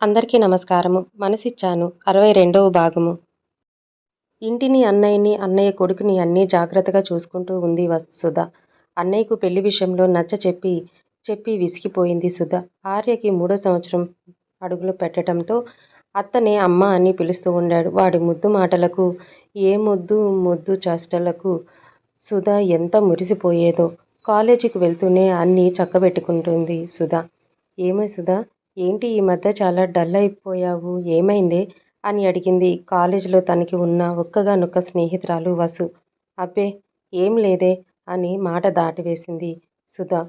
అందరికీ నమస్కారము. మనసిచ్చాను. అరవై రెండవ భాగము. ఇంటిని అన్నయ్యని అన్నయ్య కొడుకుని అన్నీ జాగ్రత్తగా చూసుకుంటూ ఉంది సుధ. అన్నయ్యకు పెళ్ళి విషయంలో నచ్చ చెప్పి చెప్పి విసిగిపోయింది సుధ. ఆర్యకి మూడో సంవత్సరం అడుగులు పెట్టడంతో అత్తనే అమ్మ అని పిలుస్తూ ఉండాడు. వాడి ముద్దు మాటలకు ఏ ముద్దు ముద్దు చేష్టలకు సుధ ఎంత మురిసిపోయేదో. కాలేజీకి వెళ్తూనే అన్నీ చక్కబెట్టుకుంటుంది సుధ. ఏమో సుధా? ఏంటి ఈ మధ్య చాలా డల్ అయిపోయావు? ఏమైందే? అని అడిగింది. కాలేజీలో తనకి ఉన్న ఒక్కగానొక్క స్నేహితురాలు వసు. అబ్బే ఏం లేదే అని మాట దాటివేసింది సుధా.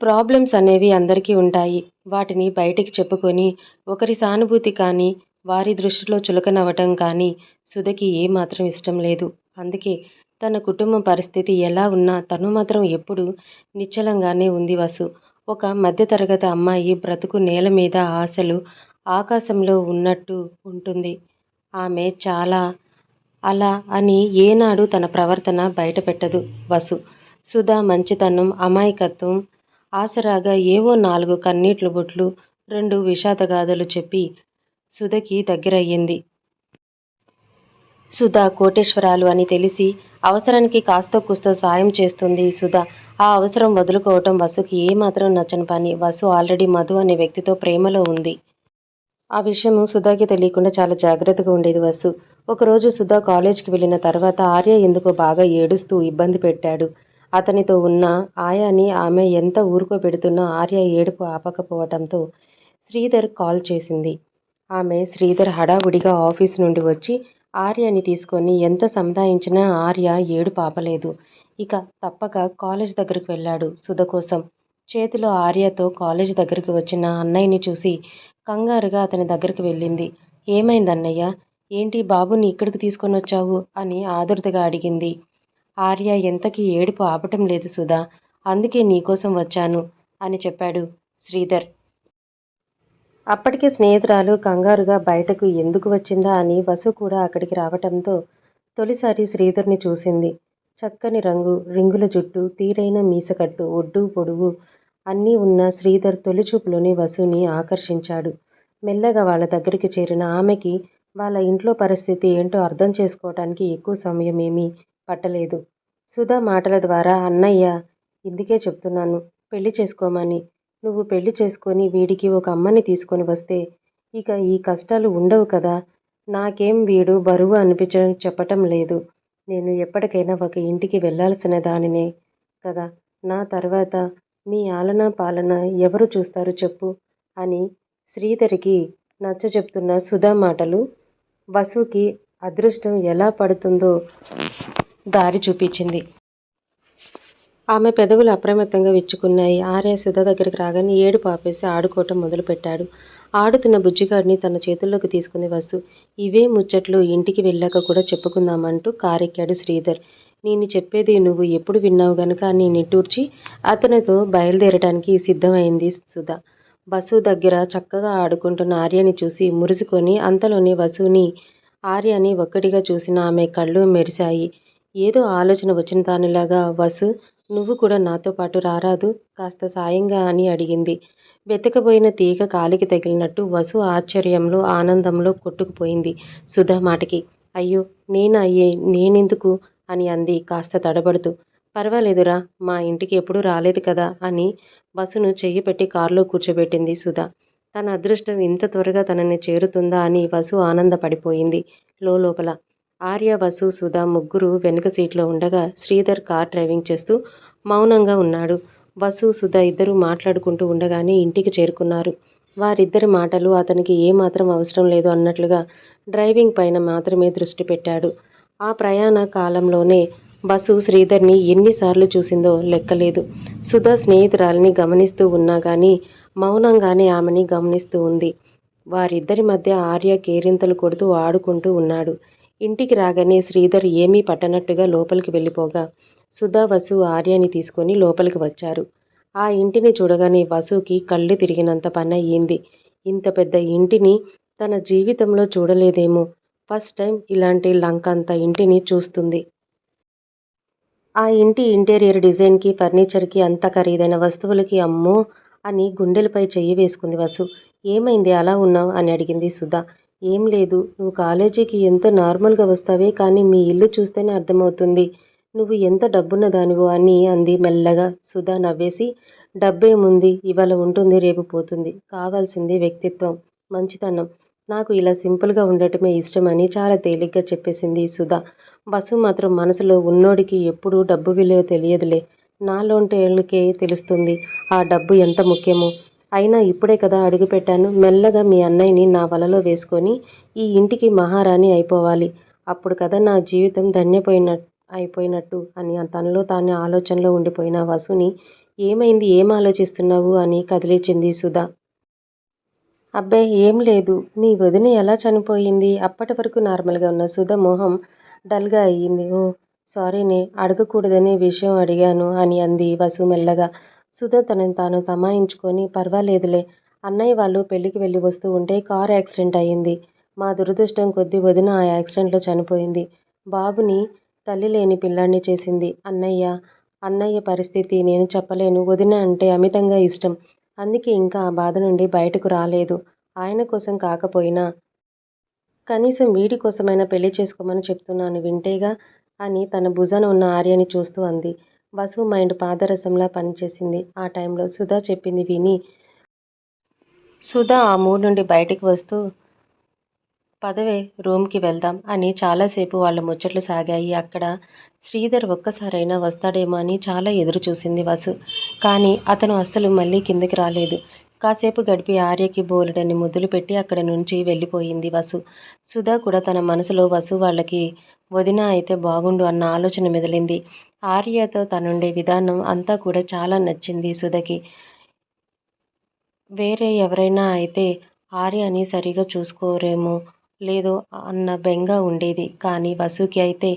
ప్రాబ్లమ్స్ అనేవి అందరికీ ఉంటాయి. వాటిని బయటికి చెప్పుకొని ఒకరి సానుభూతి కానీ వారి దృష్టిలో చులకనవ్వటం కానీ సుధకి ఏమాత్రం ఇష్టం లేదు. అందుకే తన కుటుంబ పరిస్థితి ఎలా ఉన్నా తను మాత్రం ఎప్పుడు నిశ్చలంగానే ఉంది వసు. ఒక మధ్యతరగతి అమ్మాయి బ్రతుకు నేల మీద ఆశలు ఆకాశంలో ఉన్నట్టు ఉంటుంది. ఆమె చాలా అలా అని ఏనాడు తన ప్రవర్తన బయటపెట్టదు. వసు సుధా మంచితనం అమాయకత్వం ఆసరాగా ఏవో నాలుగు కన్నీట్లు బొట్లు రెండు విషాదగాథలు చెప్పి సుధకి దగ్గరయ్యింది. సుధా కోటేశ్వరాలు అని తెలిసి అవసరానికి కాస్త కుస్తో సాయం చేస్తుంది సుధా. ఆ అవసరం వదులుకోవటం వసుకి ఏమాత్రం నచ్చని పని. వసు ఆల్రెడీ మధు అనే వ్యక్తితో ప్రేమలో ఉంది. ఆ విషయం సుధాకి తెలియకుండా చాలా జాగ్రత్తగా ఉండేది వసు. ఒకరోజు సుధా కాలేజ్కి వెళ్ళిన తర్వాత ఆర్య ఎందుకో బాగా ఏడుస్తూ ఇబ్బంది పెట్టాడు. అతనితో ఉన్న ఆయాని ఆమె ఎంత ఊరుకోబెడుతున్నా ఆర్య ఏడుపు ఆపకపోవటంతో శ్రీధర్ కాల్ చేసింది. ఆమె శ్రీధర్ హడావుడిగా ఆఫీస్ నుండి వచ్చి ఆర్యని తీసుకొని ఎంత సంధాయించినా ఆర్య ఏడు పాపలేదు. ఇక తప్పక కాలేజ్ దగ్గరికి వెళ్ళాడు సుధ కోసం. చేతిలో ఆర్యతో కాలేజ్ దగ్గరికి వచ్చిన అన్నయ్యని చూసి కంగారుగా అతని దగ్గరికి వెళ్ళింది. ఏమైందన్నయ్య? ఏంటి బాబుని ఇక్కడికి తీసుకొని వచ్చావు? అని ఆదుర్దగా అడిగింది. ఆర్య ఎంతకి ఏడుపు ఆపటం లేదు సుధా. అందుకే నీకోసం వచ్చాను అని చెప్పాడు శ్రీధర్. అప్పటికే స్నేహితురాలు కంగారుగా బయటకు ఎందుకు వచ్చిందా అని వసు కూడా అక్కడికి రావటంతో తొలిసారి శ్రీధర్ని చూసింది. చక్కని రంగు రింగుల జుట్టు తీరైన మీసకట్టు ఒడ్డు పొడుగు అన్నీ ఉన్న శ్రీధర్ తొలిచూపులోని వసుని ఆకర్షించాడు. మెల్లగా వాళ్ళ దగ్గరికి చేరిన ఆమెకి వాళ్ళ ఇంట్లో పరిస్థితి ఏంటో అర్థం చేసుకోవటానికి ఎక్కువ సమయం ఏమీ పట్టలేదు. సుధా మాటల ద్వారా అన్నయ్య ఇందుకే చెప్తున్నాను. పెళ్ళి చేసుకోమని నువ్వు పెళ్ళి చేసుకొని వీడికి ఒక అమ్మని తీసుకొని వస్తే ఇక ఈ కష్టాలు ఉండవు కదా. నాకేం వీడు బరువు అనిపించడం చెప్పటం లేదు. నేను ఎప్పటికైనా ఒక ఇంటికి వెళ్ళాల్సిన దానినే కదా. నా తర్వాత మీ ఆలన పాలన ఎవరు చూస్తారు చెప్పు అని శ్రీధరికి నచ్చ చెప్తున్న సుధా మాటలు వసుకి అదృష్టం ఎలా పడుతుందో దారి చూపించింది. ఆమె పెదవులు అప్రమత్తంగా విచ్చుకున్నాయి. ఆర్య సుధ దగ్గరికి రాగానే ఏడు పాపేసి ఆడుకోవటం మొదలుపెట్టాడు. ఆడుతున్న బుజ్జిగాడిని తన చేతుల్లోకి తీసుకుని వసు. ఇవే ముచ్చట్లు ఇంటికి వెళ్ళాక కూడా చెప్పుకుందామంటూ కారెక్కాడు శ్రీధర్. నేను చెప్పేది నువ్వు ఎప్పుడు విన్నావు గనుక అని నిట్టూర్చి అతనితో బయలుదేరటానికి సిద్ధమైంది సుధ. బస్సు దగ్గర చక్కగా ఆడుకుంటున్న ఆర్యని చూసి మురుసుకొని అంతలోనే వసుని ఆర్యని ఒక్కటిగా చూసిన ఆమె కళ్ళు మెరిశాయి. ఏదో ఆలోచన వచ్చిన దానిలాగా వసు నువ్వు కూడా నాతో పాటు రారాదు కాస్త సాయంగా అని అడిగింది. వెతకబోయిన తీగ కాలికి తగిలినట్టు వసు ఆశ్చర్యంలో ఆనందంలో కొట్టుకుపోయింది సుధా మాటకి. అయ్యో నేనయ్యే నేనెందుకు? అని అంది కాస్త తడబడుతూ. పర్వాలేదురా మా ఇంటికి ఎప్పుడూ రాలేదు కదా అని బస్సును చెయ్యి పెట్టి కారులో కూర్చోబెట్టింది సుధా. తన అదృష్టం ఇంత త్వరగా తనని చేరుతుందా అని వసు ఆనందపడిపోయింది లోపల ఆర్య వసు సుధా ముగ్గురు వెనుక సీట్లో ఉండగా శ్రీధర్ కార్ డ్రైవింగ్ చేస్తూ మౌనంగా ఉన్నాడు. వసు సుధా ఇద్దరూ మాట్లాడుకుంటూ ఉండగానే ఇంటికి చేరుకున్నారు. వారిద్దరి మాటలు అతనికి ఏమాత్రం అవసరం లేదు అన్నట్లుగా డ్రైవింగ్ పైన మాత్రమే దృష్టి పెట్టాడు. ఆ ప్రయాణ కాలంలోనే బస్సు శ్రీధర్ని ఎన్నిసార్లు చూసిందో లెక్కలేదు. సుధా స్నేహితురాలిని గమనిస్తూ ఉన్నా కానీ మౌనంగానే ఆమెని గమనిస్తూ ఉంది. వారిద్దరి మధ్య ఆర్య కేరింతలు కొడుతూ ఆడుకుంటూ ఉన్నాడు. ఇంటికి రాగానే శ్రీధర్ ఏమీ పట్టనట్టుగా లోపలికి వెళ్ళిపోగా సుధా వసు ఆర్యని తీసుకొని లోపలికి వచ్చారు. ఆ ఇంటిని చూడగానే వసుకి కళ్ళు తిరిగినంత పని అయ్యింది. ఇంత పెద్ద ఇంటిని తన జీవితంలో చూడలేదేమో. ఫస్ట్ టైం ఇలాంటి లంకంత ఇంటిని చూస్తుంది. ఆ ఇంటి ఇంటీరియర్ డిజైన్కి ఫర్నిచర్కి అంత ఖరీదైన వస్తువులకి అమ్మో అని గుండెలపై చెయ్యి వేసుకుంది వసు. ఏమైంది అలా ఉన్నావు? అని అడిగింది సుధా. ఏం లేదు. నువ్వు కాలేజీకి ఎంతో నార్మల్గా వస్తావే కానీ మీ ఇల్లు చూస్తేనే అర్థమవుతుంది. నువ్వు ఎంత డబ్బున్న దానివో అని అంది మెల్లగా. సుధా నవ్వేసి డబ్బేముంది? ఇవాళ ఉంటుంది రేపు పోతుంది. కావాల్సింది వ్యక్తిత్వం. మంచితనం. నాకు ఇలా సింపుల్గా ఉండటమే ఇష్టమని చాలా తేలిగ్గా చెప్పేసింది సుధా. బస్సు మాత్రం మనసులో ఉన్నోడికి ఎప్పుడూ డబ్బు విలువ తెలియదులే. నాలోంటేళ్ళకే తెలుస్తుంది. ఆ డబ్బు ఎంత ముఖ్యమో. అయినా ఇప్పుడే కదా అడుగుపెట్టాను మెల్లగా మీ అన్నయ్యని నా వలలో వేసుకొని ఈ ఇంటికి మహారాణి అయిపోవాలి. అప్పుడు కదా నా జీవితం ధన్యపోయిన అయిపోయినట్టు అని తనలో తానే ఆలోచనలో ఉండిపోయిన వసుని ఏమైంది? ఏం ఆలోచిస్తున్నావు? అని కదిలించింది సుధా. అబ్బే ఏం లేదు. మీ వదిన ఎలా చనిపోయింది? అప్పటి వరకు నార్మల్గా ఉన్న సుధ మొహం డల్గా అయ్యింది. ఓ సారీనే అడగకూడదనే విషయం అడిగాను అని అంది వసు మెల్లగా. సుధ తనని తాను తమాయించుకొని పర్వాలేదులే అన్నయ్య వాళ్ళు పెళ్ళికి వెళ్ళి వస్తూ ఉంటే కార్ యాక్సిడెంట్ అయ్యింది. మా దురదృష్టం కొద్దీ వదిన ఆ యాక్సిడెంట్లో చనిపోయింది. బాబుని తల్లి లేని పిల్లాన్ని చేసింది. అన్నయ్య అన్నయ్య పరిస్థితి నేను చెప్పలేను. వదిన అంటే అమితంగా ఇష్టం. అందుకే ఇంకా ఆ బాధ నుండి బయటకు రాలేదు. ఆయన కోసం కాకపోయినా కనీసం వీడి కోసమైనా పెళ్ళి చేసుకోమని చెప్తున్నాను వింటేగా అని తన భుజాన ఉన్న ఆర్యని చూస్తూ అంది. వసు మైండ్ పాదరసంలా పనిచేసింది. ఆ టైంలో సుధా చెప్పింది విని సుధా ఆ మూడ్ నుండి బయటికి వస్తూ పదవే రూమ్కి వెళ్దాం అని చాలాసేపు వాళ్ళ ముచ్చట్లు సాగాయి. అక్కడ శ్రీధర్ ఒక్కసారైనా వస్తాడేమో అని చాలా ఎదురు చూసింది వసు. కానీ అతను అస్సలు మళ్ళీ కిందకి రాలేదు. కాసేపు గడిపి ఆర్యకి బోలెడని ముద్దులు పెట్టి అక్కడ నుంచి వెళ్ళిపోయింది వసు. సుధా కూడా తన మనసులో వసు వాళ్ళకి వదిన అయితే బాగుండు అన్న ఆలోచన మెదిలింది. ఆర్యతో తనుండే విధానం అంతా కూడా చాలా నచ్చింది సుధకి. వేరే ఎవరైనా అయితే ఆర్యని సరిగా చూసుకోరేమో లేదో అన్న బెంగ ఉండేది. కానీ వసుకి అయితే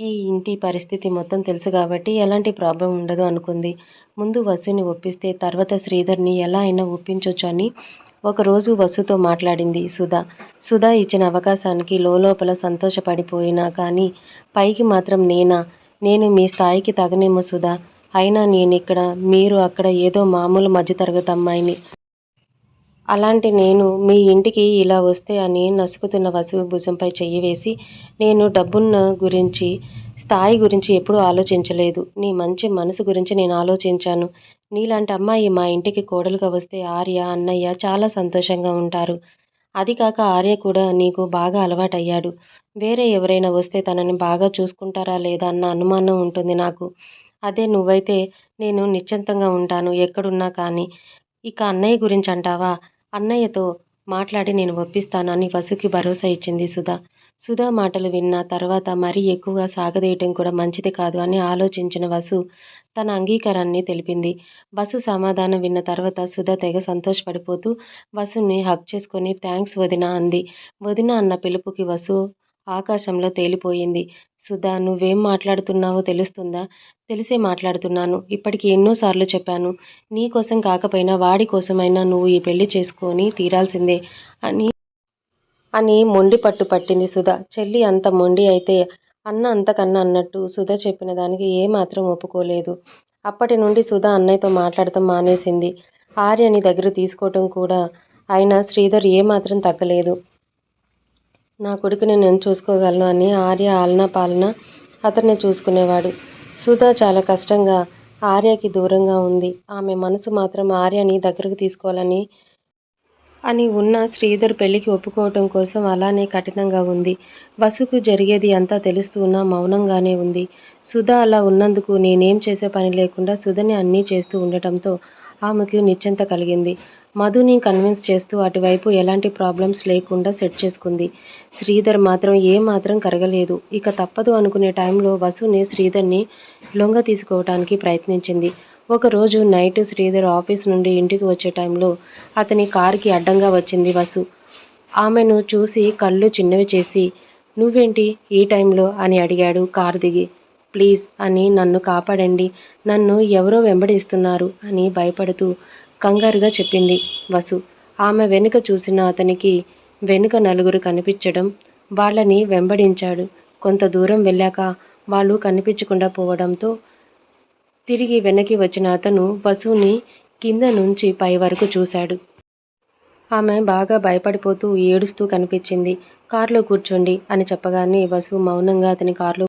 ఈ ఇంటి పరిస్థితి మొత్తం తెలుసు కాబట్టి ఎలాంటి ప్రాబ్లం ఉండదు అనుకుంది. ముందు వసుని ఒప్పిస్తే తర్వాత శ్రీధర్ని ఎలా అయినా ఒప్పించవచ్చు అని ఒకరోజు వసుతో మాట్లాడింది సుధా. సుధా ఇచ్చిన అవకాశానికి లోపల సంతోషపడిపోయినా కానీ పైకి మాత్రం నేనా? నేను మీ స్థాయికి తగనేమో సుధా. అయినా నేను ఇక్కడ మీరు అక్కడ ఏదో మామూలు మధ్యతరగతి అమ్మాయిని. అలాంటి నేను మీ ఇంటికి ఇలా వస్తే అని నసుకుతున్న వసు భుజంపై చెయ్యి వేసి నేను డబ్బున్న గురించి స్థాయి గురించి ఎప్పుడూ ఆలోచించలేదు. నీ మంచి మనసు గురించి నేను ఆలోచించాను. నీలాంటి అమ్మాయి మా ఇంటికి కోడలుగా వస్తే ఆర్య అన్నయ్య చాలా సంతోషంగా ఉంటారు. అది కాక ఆర్య కూడా నీకు బాగా అలవాటయ్యాడు. వేరే ఎవరైనా వస్తే తనని బాగా చూసుకుంటారా లేదా అన్న అనుమానం ఉంటుంది నాకు. అదే నువ్వైతే నేను నిశ్చింతంగా ఉంటాను ఎక్కడున్నా కానీ. ఇక అన్నయ్య గురించి అంటావా? అన్నయ్యతో మాట్లాడి నేను ఒప్పిస్తాను అని వసుకి భరోసా ఇచ్చింది సుధా. సుధా మాటలు విన్న తర్వాత మరీ ఎక్కువగా సాగదీయటం కూడా మంచిది కాదు అని ఆలోచించిన వసు తన అంగీకారాన్ని తెలిపింది. వసు సమాధానం విన్న తర్వాత సుధా తెగ సంతోషపడిపోతూ వసుని హక్ చేసుకొని థ్యాంక్స్ వదిన అంది. వదిన అన్న పిలుపుకి వసు ఆకాశంలో తేలిపోయింది. సుధా నువ్వేం మాట్లాడుతున్నావో తెలుస్తుందా? తెలిసే మాట్లాడుతున్నాను. ఇప్పటికి ఎన్నోసార్లు చెప్పాను. నీ కోసం కాకపోయినా వాడి కోసమైనా నువ్వు ఈ పెళ్ళి చేసుకొని తీరాల్సిందే అని అని మొండి పట్టు పట్టింది సుధ. చెల్లి అంత మొండి అయితే అన్న అంతకన్నా అన్నట్టు సుధ చెప్పిన దానికి ఏమాత్రం ఒప్పుకోలేదు. అప్పటి నుండి సుధ అన్నయ్యతో మాట్లాడటం మానేసింది. ఆర్యని దగ్గర తీసుకోవటం కూడా అయినా శ్రీధర్ ఏమాత్రం తగ్గలేదు. నా కొడుకుని నేను చూసుకోగలను అని ఆర్య ఆలన పాలన అతన్ని చూసుకునేవాడు. సుధా చాలా కష్టంగా ఆర్యకి దూరంగా ఉంది. ఆమె మనసు మాత్రం ఆర్యని దగ్గరకు తీసుకోవాలని అని ఉన్న శ్రీధర్ పెళ్ళికి ఒప్పుకోవటం కోసం అలానే కఠినంగా ఉంది. వసుకు జరిగేది అంతా తెలుస్తూ ఉన్నా మౌనంగానే ఉంది. సుధ అలా ఉన్నందుకు నేనేం చేసే పని లేకుండా సుధని అన్నీ చేస్తూ ఉండటంతో ఆమెకు నిశ్చింత కలిగింది. మధుని కన్విన్స్ చేస్తూ అటువైపు ఎలాంటి ప్రాబ్లమ్స్ లేకుండా సెట్ చేసుకుంది. శ్రీధర్ మాత్రం ఏమాత్రం కరగలేదు. ఇక తప్పదు అనుకునే టైంలో వసుని శ్రీధర్ని లొంగ తీసుకోవటానికి ప్రయత్నించింది. ఒకరోజు నైట్ శ్రీధర్ ఆఫీస్ నుండి ఇంటికి వచ్చే టైంలో అతని కారుకి అడ్డంగా వచ్చింది వసు. ఆమెను చూసి కళ్ళు చిన్నవి చేసి నువ్వేంటి ఈ టైంలో? అని అడిగాడు కారు దిగి. ప్లీజ్ అని నన్ను కాపాడండి నన్ను ఎవరో వెంబడిస్తున్నారు అని భయపడుతూ కంగారుగా చెప్పింది వసు. ఆమె వెనుక చూసిన అతనికి వెనుక నలుగురు కనిపించడం వాళ్ళని వెంబడించాడు. కొంత దూరం వెళ్ళాక వాళ్ళు కనిపించకుండా పోవడంతో తిరిగి వెనక్కి వచ్చిన అతను వసుని కింద నుంచి పై వరకు చూశాడు. ఆమె బాగా భయపడిపోతూ ఏడుస్తూ కనిపించింది. కారులో కూర్చోండి అని చెప్పగానే వసు మౌనంగా అతని కారులో